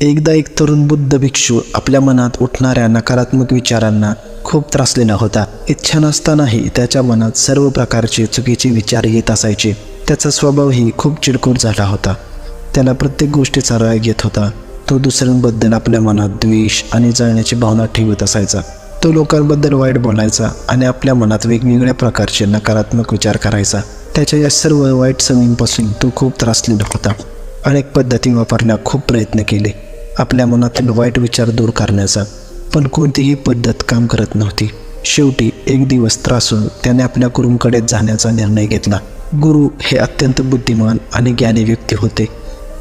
एकदा एक तरुण बुद्ध भिक्षू आपल्या मनात उठणाऱ्या नकारात्मक विचारांना खूप त्रासलेला होता. इच्छा नसतानाही त्याच्या मनात सर्व प्रकारचे चुकीचे विचार येत असायचे. त्याचा स्वभावही खूप चिडकूट झाला होता. त्याला प्रत्येक गोष्टीचा राग येत होता. तो दुसऱ्यांबद्दल आपल्या मनात द्वेष आणि जळण्याची भावना ठेवत असायचा. तो लोकांबद्दल वाईट बोलायचा आणि आपल्या मनात वेगवेगळ्या प्रकारचे नकारात्मक विचार करायचा. त्याच्या या सर्व वाईट सवयींपासून तो खूप त्रासलेला होता. अनेक पद्धती वापरण्यास खूप प्रयत्न केले. आपल्या मनातील वाईट विचार दूर करण्याचा पण कोणतीही पद्धत काम करत नव्हती. शेवटी एक दिवस त्रासून त्याने आपल्या गुरूंकडे जाण्याचा निर्णय घेतला. गुरु हे अत्यंत बुद्धिमान आणि ज्ञानी व्यक्ती होते.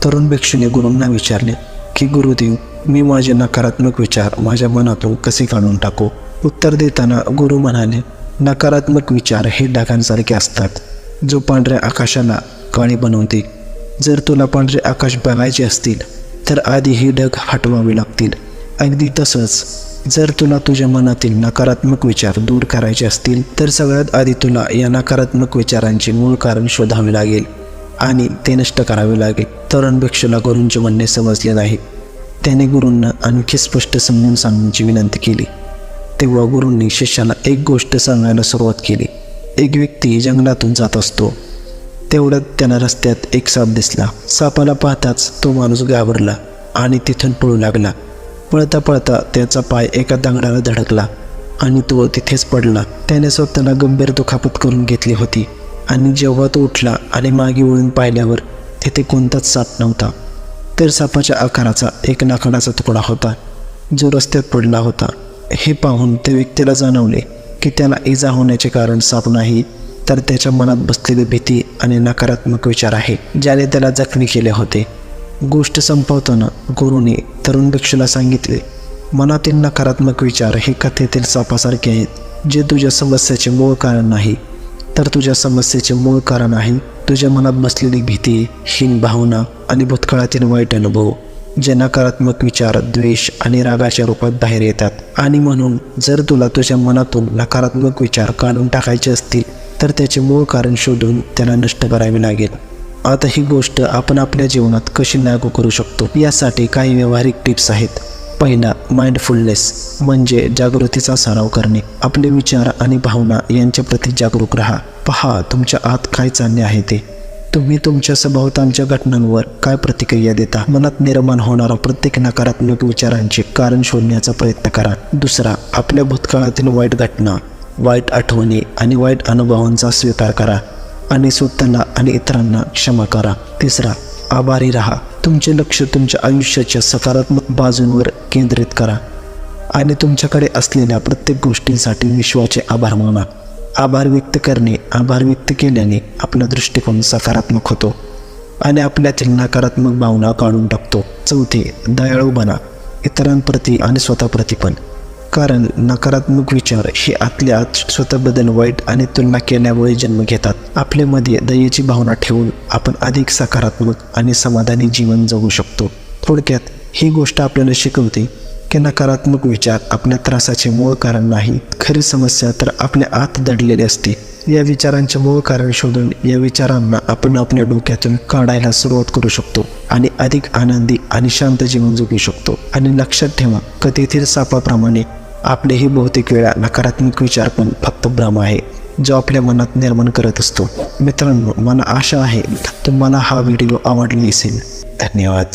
तरुण भिक्षूने गुरूंना विचारले की गुरुदेव मी माझे नकारात्मक विचार माझ्या मनातून कसे काढून टाकू? उत्तर देताना गुरु म्हणाले नकारात्मक विचार हे डागांसारखे असतात. जो पांढऱ्या आकाशाला काळी बनवते जर तुला पांढरे आकाश बघायचे असतील तर आधी ही ढग हटवावी लागतील. अगदी तसंच जर तुला तुझ्या मनातील नकारात्मक विचार दूर करायचे असतील तर सगळ्यात आधी तुला या नकारात्मक विचारांचे मूळ कारण शोधावे लागेल आणि ते नष्ट करावे लागेल. तरुण भिक्षूला गुरूंचे म्हणणे समजले नाही. त्याने गुरूंना आणखी स्पष्ट समजून सांगण्याची विनंती केली. तेव्हा गुरूंनी शिष्याला एक गोष्ट सांगायला सुरुवात केली. एक व्यक्ती जंगलातून जात असतो. तेवढ्यात त्यांना रस्त्यात एक साप दिसला. सापाला पाहताच तो माणूस घाबरला आणि तिथून पळू लागला. पळता पळता त्याचा पाय एका दगडाला धडकला आणि तो तिथेच पडला. त्याने स्वतःला गंभीर दुखापत करून घेतली होती आणि जेव्हा तो उठला आणि मागे वळून पाहिल्यावर तिथे कोणताच साप नव्हता. तर सापाच्या आकाराचा एक नाकाडाचा तुकडा होता. जो रस्त्यात पडला होता. हे पाहून त्या व्यक्तीला जाणवले की त्याला इजा होण्याचे कारण साप नाही तर त्याच्या मनात बसलेली भीती आणि नकारात्मक विचार आहे ज्याने त्याला जखमी केले होते. गोष्ट संपवताना गुरुने तरुण भिक्षूला सांगितले मनातील नकारात्मक विचार हे कथेतील सापासारखे आहेत जे तुझ्या समस्येचे मूळ कारण नाही. तर तुझ्या समस्येचे मूळ कारण आहे तुझ्या मनात बसलेली भीती हीन भावना आणि भूतकाळातील वाईट अनुभव जे नकारात्मक विचार द्वेष आणि रागाच्या रूपात बाहेर येतात. आणि म्हणून जर तुला तुझ्या मनातून नकारात्मक विचार काढून टाकायचे असतील तर त्याचे मूळ कारण शोधून त्याला नष्ट करावे लागेल. आता ही गोष्ट आपण आपल्या जीवनात कशी लागू करू शकतो? यासाठी काही व्यावहारिक टिप्स आहेत. पहिला माइंडफुलनेस म्हणजे जागृतीचा सराव करणे. आपले विचार आणि भावना यांच्या प्रति जागरूक राहा. पहा तुमच्या आत काय चालणे आहे ते. तुम्ही तुमच्या सभोवतांच्या घटनांवर काय प्रतिक्रिया देता? मनात निर्माण होणारा प्रत्येक नकारात्मक विचारांचे कारण शोधण्याचा प्रयत्न करा. दुसरा आपल्या भूतकाळातील वाईट घटना. वाईट आठवणी आणि वाईट अनुभवांचा स्वीकार करा आणि स्वतःला आणि इतरांना क्षमा करा. तिसरा आभारी राहा. तुमचे लक्ष तुमच्या आयुष्याच्या सकारात्मक बाजूंवर केंद्रित करा आणि तुमच्याकडे असलेल्या प्रत्येक गोष्टींसाठी विश्वाचे आभार माना. आभार व्यक्त करणे आभार व्यक्त केल्याने आपला दृष्टिकोन सकारात्मक होतो आणि आपल्यातील नकारात्मक भावना काढून टाकतो. चौथे दयाळू बना. इतरांप्रती आणि स्वतःप्रती पण. कारण नकारात्मक विचार हे आतल्या आत स्वतःबद्दल वाईट आणि तुलना केल्यामुळे जन्म घेतात. आपल्यामध्ये दयेची भावना ठेवून आपण अधिक सकारात्मक आणि समाधानी जीवन जगू शकतो. थोडक्यात ही गोष्ट आपल्याला शिकवते की नकारात्मक विचार आपल्या त्रासाचे मूळ कारण नाही. खरी समस्या तर आपल्या आत दडलेली असते. या विचारांचे मूळ कारण शोधून या विचारांना आपण आपल्या डोक्यातून काढायला सुरुवात करू शकतो आणि अधिक आनंदी आणि शांत जीवन जगू शकतो. आणि लक्षात ठेवा कथेतील सापाप्रमाणे आपलेही बहुतेक वेळा नकारात्मक विचार पण फक्त भ्रम आहे जो आपल्या मनात निर्माण करत असतो. मित्रांनो मला आशा आहे तुम्हाला हा व्हिडिओ आवडला असेल. धन्यवाद.